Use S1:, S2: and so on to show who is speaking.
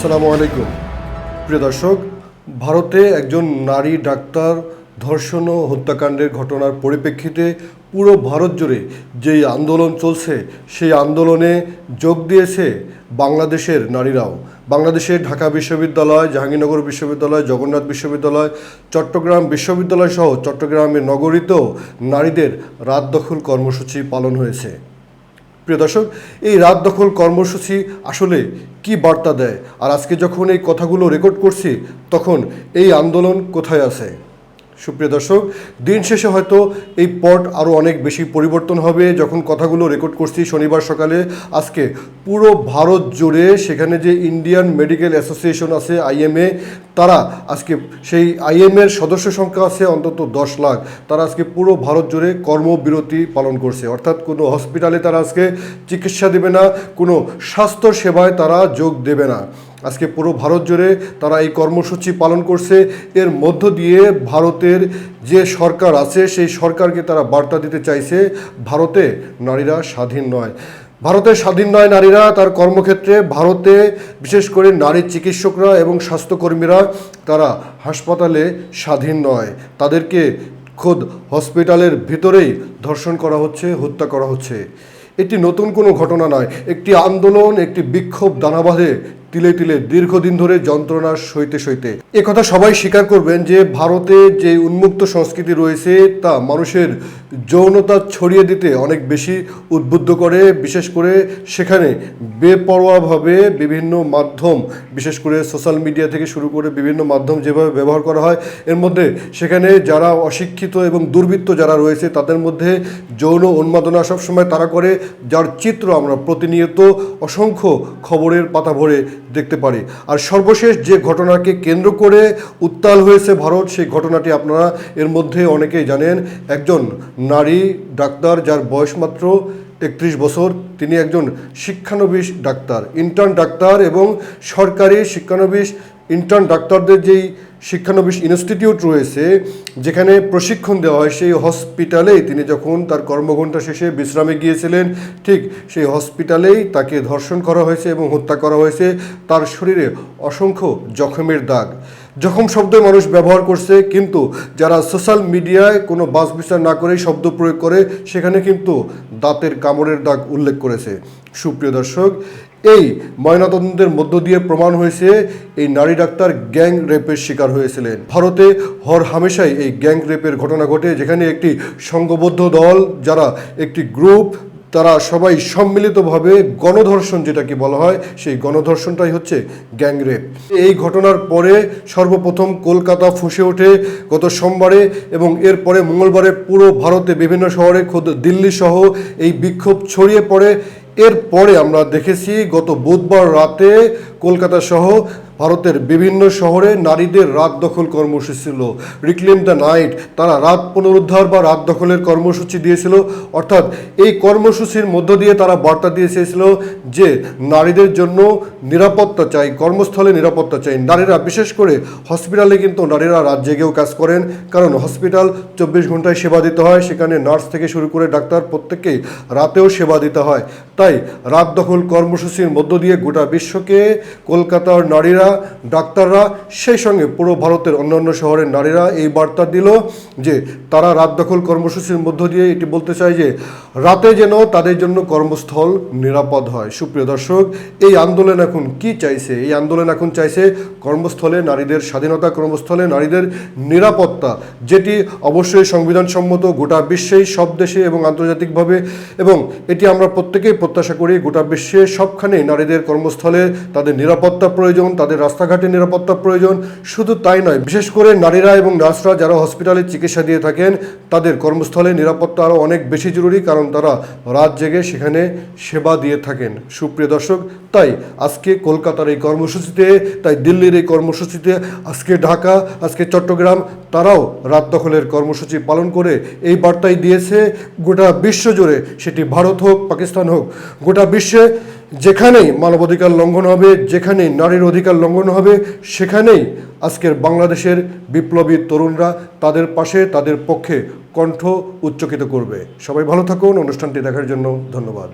S1: আসসালামু আলাইকুম। প্রিয় দর্শক, ভারতে একজন নারী ডাক্তার ধর্ষণ ও হত্যাকাণ্ডের ঘটনার পরিপ্রেক্ষিতে পুরো ভারত জুড়ে যেই আন্দোলন চলছে, সেই আন্দোলনে যোগ দিয়েছে বাংলাদেশের নারীরাও। বাংলাদেশের ঢাকা বিশ্ববিদ্যালয়, জাহাঙ্গীরনগর বিশ্ববিদ্যালয়, জগন্নাথ বিশ্ববিদ্যালয়, চট্টগ্রাম বিশ্ববিদ্যালয় সহ চট্টগ্রামের নগরীতেও নারীদের রাত দখল কর্মসূচি পালন হয়েছে। প্রিয় দর্শক, এই রাত দখল কর্মসূচি আসলে কি বার্তা দেয়? আর আজকে যখন এই কথাগুলো রেকর্ড করছি, তখন এই আন্দোলন কোথায় আছে? সুপ্রিয় দর্শক, দিন শেষে হয়তো এই পট আরও অনেক বেশি পরিবর্তন হবে। যখন কথাগুলো রেকর্ড করছি শনিবার সকালে, আজকে পুরো ভারত জুড়ে সেখানে যে ইন্ডিয়ান মেডিকেল অ্যাসোসিয়েশন আছে আইএমএ তারা আজকে সেই আইএমের সদস্য সংখ্যা আছে অন্তত দশ লাখ। তারা আজকে পুরো ভারত জুড়ে কর্মবিরতি পালন করছে। অর্থাৎ কোনো হসপিটালে তারা আজকে চিকিৎসা দেবে না, কোনো স্বাস্থ্য সেবায় তারা যোগ দেবে না। আজকে পুরো ভারত জুড়ে তারা এই কর্মসূচি পালন করছে। এর মধ্য দিয়ে ভারতের যে সরকার আছে, সেই সরকারকে তারা বার্তা দিতে চাইছে, ভারতে নারীরা স্বাধীন নয়। ভারতের স্বাধীন নয় নারীরা, তার কর্মক্ষেত্রে ভারতে বিশেষ করে নারী চিকিৎসকরা এবং স্বাস্থ্যকর্মীরা তারা হাসপাতালে স্বাধীন নয়। তাদেরকে খোদ হসপিটালের ভিতরেই ধর্ষণ করা হচ্ছে, হত্যা করা হচ্ছে। এটি নতুন কোনো ঘটনা নয়। একটি আন্দোলন, একটি বিক্ষোভ দানা বাঁধে তিলে তিলে দীর্ঘদিন ধরে যন্ত্রণা সইতে সইতে। একথা সবাই স্বীকার করবেন যে ভারতে যে উন্মুক্ত সংস্কৃতি রয়েছে, তা মানুষের যৌনতা ছড়িয়ে দিতে অনেক বেশি উদ্বুদ্ধ করে। বিশেষ করে সেখানে বেপরোয়াভাবে বিভিন্ন মাধ্যম, বিশেষ করে সোশ্যাল মিডিয়া থেকে শুরু করে বিভিন্ন মাধ্যম যেভাবে ব্যবহার করা হয়, এর মধ্যে সেখানে যারা অশিক্ষিত এবং দুর্বৃত্ত যারা রয়েছে, তাদের মধ্যে যৌন উন্মাদনা সবসময় তারা করে, যার চিত্র আমরা প্রতিনিয়ত অসংখ্য খবরের পাতা ভরে দেখতে পারি। আর সর্বশেষ যে ঘটনাকে কেন্দ্র করে উত্তাল হয়েছে ভারত, সেই ঘটনাটি আপনারা এর মধ্যে অনেকেই জানেন। একজন নারী ডাক্তার যার বয়স মাত্র একত্রিশ বছর, তিনি একজন শিক্ষানবিশ ডাক্তার ইন্টার্ন ডাক্তার এবং সরকারি শিক্ষানবিশ ইন্টার্ন ডাক্তারদের যেই শিক্ষানবিশ ইনস্টিটিউট রয়েছে, যেখানে প্রশিক্ষণ দেওয়া হয়। সেই হসপিটালেই তিনি যখন তার কর্মঘণ্টা শেষে বিশ্রামে গিয়েছিলেন, ঠিক সেই হসপিটালেই তাকে ধর্ষণ করা হয়েছে এবং হত্যা করা হয়েছে। তার শরীরে অসংখ্য জখমের দাগ। জখম শব্দ মানুষ ব্যবহার করছে, কিন্তু যারা সোশ্যাল মিডিয়ায় কোনো বাস বিচার না করেই শব্দ প্রয়োগ করে, সেখানে কিন্তু দাঁতের কামড়ের দাগ উল্লেখ করেছে। সুপ্রিয় দর্শক এই ময়নাতদন্তের মধ্য দিয়ে প্রমাণ হয়েছে এই নারী ডাক্তার গ্যাং রেপের শিকার হয়েছিলেন। ভারতে হর হামেশাই এই গ্যাং রেপের ঘটনা ঘটে, যেখানে একটি সংঘবদ্ধ দল, যারা একটি গ্রুপ, তারা সবাই সম্মিলিতভাবে গণধর্ষণ যেটাকে বলা হয়, সেই গণধর্ষণটাই হচ্ছে গ্যাংরেপ এই ঘটনার পরে সর্বপ্রথম কলকাতা ফুসে ওঠে গত সোমবারে এবং এরপরে মঙ্গলবারে পুরো ভারতে, বিভিন্ন শহরে, খোদ দিল্লি সহ এই বিক্ষোভ ছড়িয়ে পড়ে। এরপরে আমরা দেখেছি গত বুধবার রাতে কলকাতা সহ ভারতের বিভিন্ন শহরে নারীদের রাত দখল কর্মসূচি ছিল। রিক্লেম দ্য নাইট তারা রাত পুনরুদ্ধার বা রাত দখলের কর্মসূচি দিয়েছিল। অর্থাৎ এই কর্মসূচির মধ্য দিয়ে তারা বার্তা দিয়ে চেয়েছিল যে নারীদের জন্য নিরাপত্তা চাই, কর্মস্থলে নিরাপত্তা চাই। নারীরা বিশেষ করে হসপিটালে কিন্তু নারীরা রাত জেগেও কাজ করেন। কারণ হসপিটাল চব্বিশ ঘন্টায় সেবা দিতে হয়, সেখানে নার্স থেকে শুরু করে ডাক্তার প্রত্যেককেই রাতেও সেবা দিতে হয়। তাই রাত দখল কর্মসূচির মধ্য দিয়ে গোটা বিশ্বকে কলকাতার নারীরা ডাক্তাররা সেই সঙ্গে পুরো ভারতের অন্যান্য শহরের নারীরা এই বার্তা দিল যে তারা রাত দখল কর্মসূচির মধ্য দিয়ে এটি বলতে চায় যে রাতে যেন তাদের জন্য কর্মস্থল নিরাপদ হয়। সুপ্রিয় দর্শক, এই আন্দোলন এখন কি চাইছে? এই আন্দোলন এখন চাইছে কর্মস্থলে নারীদের স্বাধীনতা, কর্মস্থলে নারীদের নিরাপত্তা, যেটি অবশ্যই সংবিধানসম্মত গোটা বিশ্বেই, সব দেশে এবং আন্তর্জাতিকভাবে এবং এটি আমরা প্রত্যেকেই প্রত্যাশা করি গোটা বিশ্বে সবখানেই নারীদের কর্মস্থলে তাদের নিরাপত্তা প্রয়োজন, তাদের রাস্তাঘাটে নিরাপত্তা প্রয়োজন, শুধু তাই নয়, বিশেষ করে নারীরা এবং নার্সরা যারা হসপিটালে চিকিৎসা দিয়ে থাকেন, তাদের কর্মস্থলে নিরাপত্তা আরও অনেক বেশি জরুরি, কারণ তারা রাত জেগে সেখানে সেবা দিয়ে থাকেন। সুপ্রিয় দর্শক, তাই আজকে কলকাতার এই কর্মসূচিতে, তাই দিল্লির এই কর্মসূচিতে, আজকে ঢাকা, আজকে চট্টগ্রাম, তারাও রাত দখলের কর্মসূচি পালন করে এই বার্তাই দিয়েছে, গোটা বিশ্ব জুড়ে সেটি ভারত হোক, পাকিস্তান হোক, গোটা বিশ্বে যেখানেই মানবাধিকার লঙ্ঘন হবে, যেখানেই নারীর অধিকার লঙ্ঘন হবে, সেখানেই আজকের বাংলাদেশের বিপ্লবী তরুণরা তাদের পাশে, তাদের পক্ষে কণ্ঠ উচ্চকিত করবে। সবাই ভালো থাকুন। অনুষ্ঠানটি দেখার জন্য ধন্যবাদ।